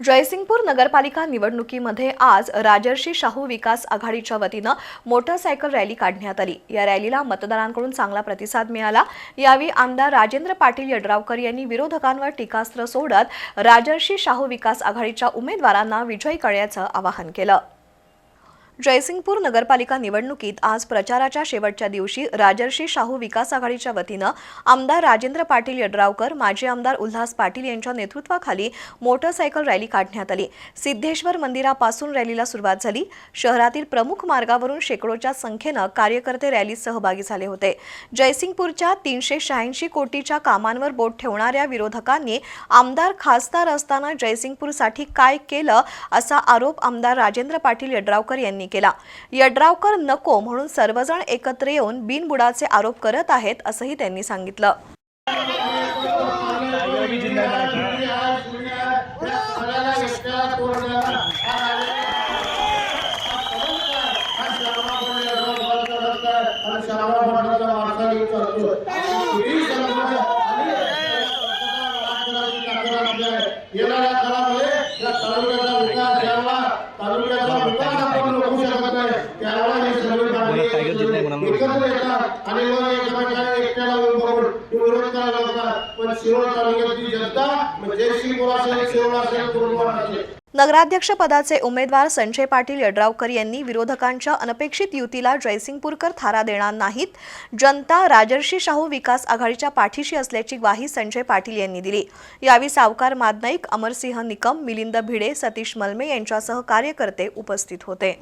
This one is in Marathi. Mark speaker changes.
Speaker 1: जयसिंगपूर नगरपालिका निवडणुकीमध्ये आज राजर्षी शाहू विकास आघाडीच्या वतीनं मोटरसायकल रॅली काढण्यात आली. या रॅलीला मतदारांकडून चांगला प्रतिसाद मिळाला. यावेळी आमदार राजेंद्र पाटील यड्रावकर यांनी विरोधकांवर टीकास्त्र सोडत राजर्षी शाहू विकास आघाडीच्या उमेदवारांना विजयी करण्याचं आवाहन केलं. जयसिंगपूर नगरपालिका निवडणुकीत आज प्रचाराच्या शेवटच्या दिवशी राजर्षी शाहू विकास आघाडीच्या वतीनं आमदार राजेंद्र पाटील यड्रावकर माजी आमदार उल्हास पाटील यांच्या नेतृत्वाखाली मोटरसायकल रॅली काढण्यात आली. सिद्धेश्वर मंदिरापासून रॅलीला सुरुवात झाली. शहरातील प्रमुख मार्गावरून शेकडोच्या संख्येनं कार्यकर्ते रॅलीत सहभागी झाले होते. जयसिंगपूरच्या तीनशे शहाऐंशी कोटीच्या कामांवर बोट ठेवणाऱ्या विरोधकांनी आमदार खासदार असताना जयसिंगपूरसाठी काय केलं असा आरोप आमदार राजेंद्र पाटील यड्रावकर यांनी केला. यड्रावकर नको म्हणून सर्वजण एकत्र येऊन बिनबुडाचे आरोप करत आहेत असंही त्यांनी सांगितलं.
Speaker 2: सर्व एकत्र येतात आणि मग एकमेकांना एकट्याला विरोध करायला पण शिरोळ तालुक्यातली जनता म्हणजे असेल शिरोळ असेल असेल
Speaker 1: नगराध्यक्ष पदाचे उमेदवार संजय पाटील यड्रावकर यांनी विरोधकांच्या अनपेक्षित युतीला जयसिंगपूरकर थारा देणार नाहीत. जनता राजर्षी शाहू विकास आघाडीच्या पाठीशी असल्याची ग्वाही संजय पाटील यांनी दिली. यावेळी सावकार मादनाईक अमरसिंह निकम मिलिंद भिडे सतीश मलमे यांच्यासह कार्यकर्ते उपस्थित होते.